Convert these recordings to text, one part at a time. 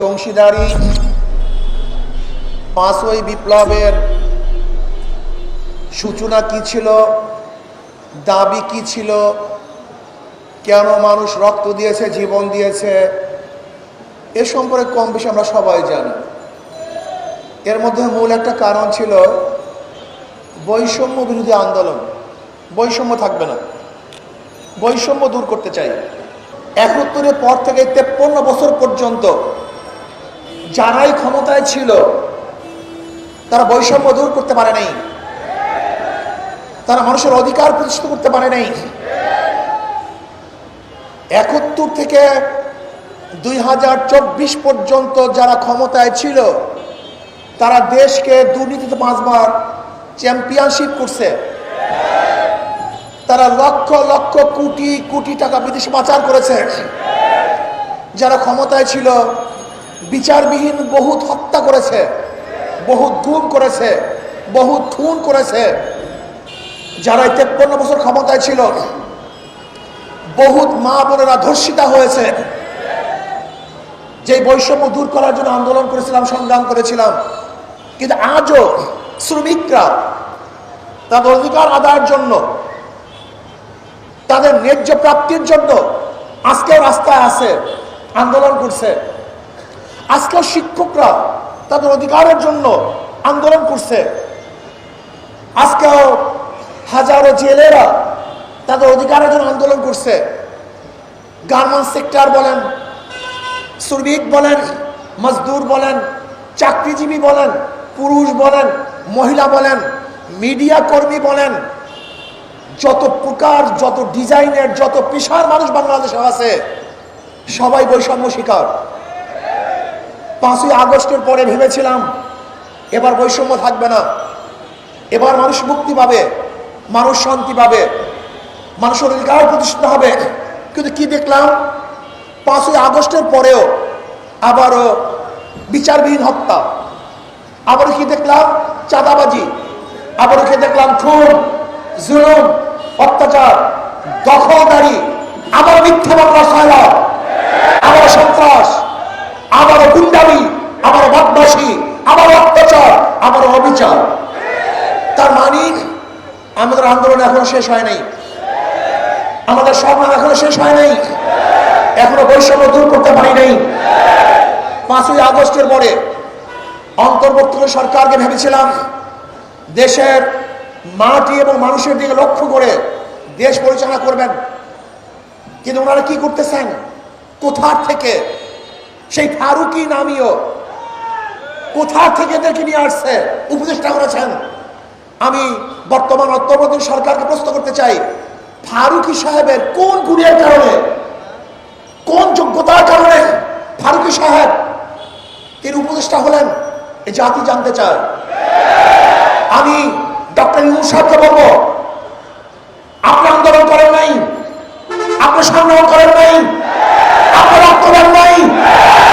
অংশীদারি, পাঁচই বিপ্লবের সূচনা কি ছিল, দাবি কি ছিল, কেন মানুষ রক্ত দিয়েছে, জীবন দিয়েছে, এ সম্পর্কে কম বেশি আমরা সবাই জানি। এর মধ্যে মূল একটা কারণ ছিল বৈষম্য বিরোধী আন্দোলন। বৈষম্য থাকবে না। বৈষম্য দূর করতে চাই। একাত্তরের পর থেকে তেপ্পন্ন বছর পর্যন্ত যারাই ক্ষমতায় ছিল, তারা বৈষম্য দূর করতে পারে নাই। তারা মানুষের অধিকার প্রতিষ্ঠিত করতে পারে নাই। একাত্তর থেকে দুই হাজার চব্বিশ পর্যন্ত যারা ক্ষমতায় ছিল, তারা দেশকে দুর্নীতিতে পাঁচবার চ্যাম্পিয়নশিপ করছে। তারা লক্ষ লক্ষ কোটি কোটি টাকা বিদেশে পাচার করেছে। যারা ক্ষমতায় ছিল বিচারবিহীন বহুত হত্যা করেছে, বহুত গুম করেছে, বহুত খুন করেছে। যারা তেপ্পন্ন বছর ক্ষমতায় ছিল, বহুত মা বোনেরা ধর্ষিতা হয়েছে। যে বৈষম্য দূর করার জন্য আন্দোলন করেছিলাম, সংগ্রাম করেছিলাম। কিন্তু আজও শ্রমিকরা তাদের অধিকার আদায়ের জন্য, তাদের ন্যায্য প্রাপ্তির জন্য আজকেও রাস্তায় আছে, আন্দোলন করছে। আজকেও শিক্ষকরা তাদের অধিকারের জন্য আন্দোলন করছে। আজকেও হাজারো জেলেরা তাদের অধিকারের জন্য আন্দোলন করছে। গার্মেন্টস সেক্টর বলেন, শ্রমিক বলেন, মজদুর বলেন, চাকরিজীবী বলেন, পুরুষ বলেন, মহিলা বলেন, মিডিয়া কর্মী বলেন, যত প্রকার, যত ডিজাইনের, যত পেশার মানুষ বাংলাদেশে আছে, সবাই বৈষম্য শিকার। পাঁচই আগস্টের পরে ভেবেছিলাম, এবার বৈষম্য থাকবে না। এবার মানুষ মুক্তি পাবে, মানুষ শান্তি পাবে, মানুষের অধিকার প্রতিষ্ঠিত হবে। কিন্তু কি দেখলাম? পাঁচই আগস্টের পরেও আবারও বিচারবিহীন হত্যা। আবারও কি দেখলাম? চাঁদাবাজি। আবারও কি দেখলাম? খুন, জুলুম, অত্যাচার, দখলদারি আবার মিথ্যা মামলা আবার সন্ত্রাস আবারও গুন্ডামি আবার বদমাসি আবার অত্যাচার অবিচার তার মানে আমাদের আন্দোলন এখনও শেষ হয় নাই। আমাদের সংগ্রাম এখনও শেষ হয় নাই। এখনও বৈষম্য দূর করতে পারি নাই। পাঁচই আগস্টের পরে অন্তর্বর্তী সরকারকে ভেবেছিলাম, দেশের মাটি এবং মানুষের দিকে লক্ষ্য করে দেশ পরিচালনা করবেন। কিন্তু ওনারা কি করতেছেন? কোথার থেকে? সেই ফারুকি নামিও কোথা থেকে এদেরকে নিয়ে আসছে? উপদেষ্টা করেছেন। আমি বর্তমান অন্তর্বর্তী সরকারকে প্রশ্ন করতে চাই, ফারুকি সাহেবের কোন গুণের কারণে, কোন যোগ্যতার কারণে ফারুকি সাহেব তিনি উপদেষ্টা হলেন? এই জাতি জানতে চায়। আমি ডক্টর ইউনুস সাহেবকে বলব আপনি আন্দোলন করেন নাই আপনি সংগ্রাম করেন নাই আপনার রক্ত দেন নাই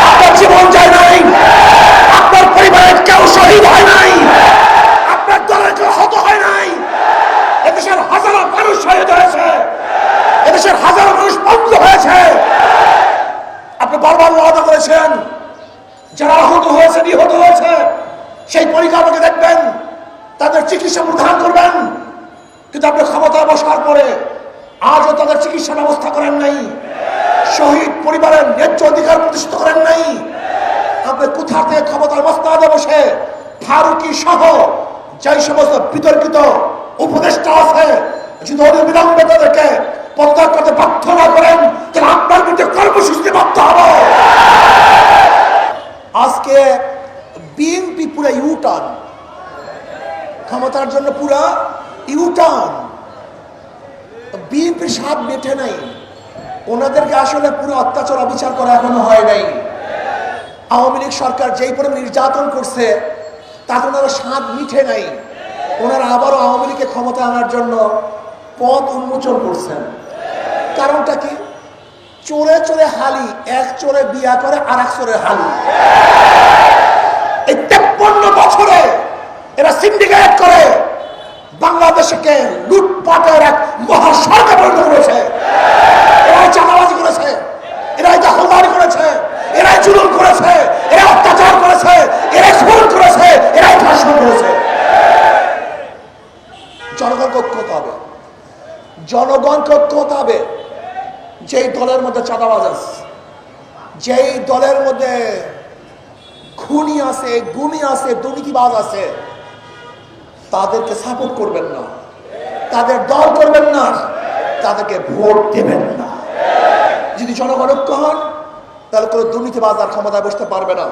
আপনার জীবন যায় নাই আপনার পরিবারের কেউ শহীদ হয় নাই আপনার দলের কেউ হত হয় নাই এদেশের হাজারো মানুষ শহীদ হয়েছে এদেশের হাজারো মানুষ বন্ধ হয়েছে আপনি বারবার করেছেন যারা আহত হয়েছে নিহত হয়েছে, সেই পরিকাঠামোকে দেখবেন, তাদের চিকিৎসা প্রদান করবেন। কিন্তু আপনি ক্ষমতায় বসার পরে আজও তাদের চিকিৎসা ব্যবস্থা করেন নাই। শহীদ পরিবারের ন্যায্য অধিকার প্রতিষ্ঠিত করেন নাই। আপনি কোথা থেকে ক্ষমতার মস্তাদে বসে ফারুকি সহ যাই সমস্ত বিতর্কিত উপদেষ্টা আছে যদি অবিলম্বে তাদেরকে পদত্যাগ করতে বাধ্য না করেন, তাহলে আপনার বাধ্য হব। আজকে বিএনপি পুরো ইউটার্ন ক্ষমতার জন্য পুরা ইউটার্ন বিএনপির স্বাদ মেটে নাই। ওনাদেরকে আসলে পুরো অত্যাচার, অবিচার করা এখনও হয় নাই। আওয়ামী লীগ সরকার যেই পরিমাণ নির্যাতন করছে, তাতে ওনারা স্বাদ মিঠে নাই। ওনারা আবারও আওয়ামী লীগকে ক্ষমতা আনার জন্য পথ উন্মোচন করছেন। কারণটা কি? চোরে চোরে হালি, এক চোরে বিয়া করে আর এক চোরে হালি। এই তেপ্পন্ন বছরে এরা সিন্ডিকেট করে বাংলাদেশকে লুটপাটের এক মহাসড়কে পরিণত করেছে। এরা চাঁদাবাজি করেছে, এরা দখলদারি করেছে এরাই জুলুম করেছে, এরা অত্যাচার করেছে, এরা খুন করেছে এরাই ধর্ষণ করেছে। জনগণকে ঐক্য হতে হবে। জনগণকে ঐক্য হতে হবে। যেই দলের মধ্যে চাঁদাবাজ আছে, যেই দলের মধ্যে খুনি আছে গুমি আছে, দুর্নীতিবাজ আছে, তাদেরকে সাপোর্ট করবেন না। তাদের দল করবেন না। তাদেরকে ভোট দেবেন না। যদি জনগণ হন, তাহলে কোনো দুর্নীতিবাজ আর ক্ষমতায় বসতে পারবে না।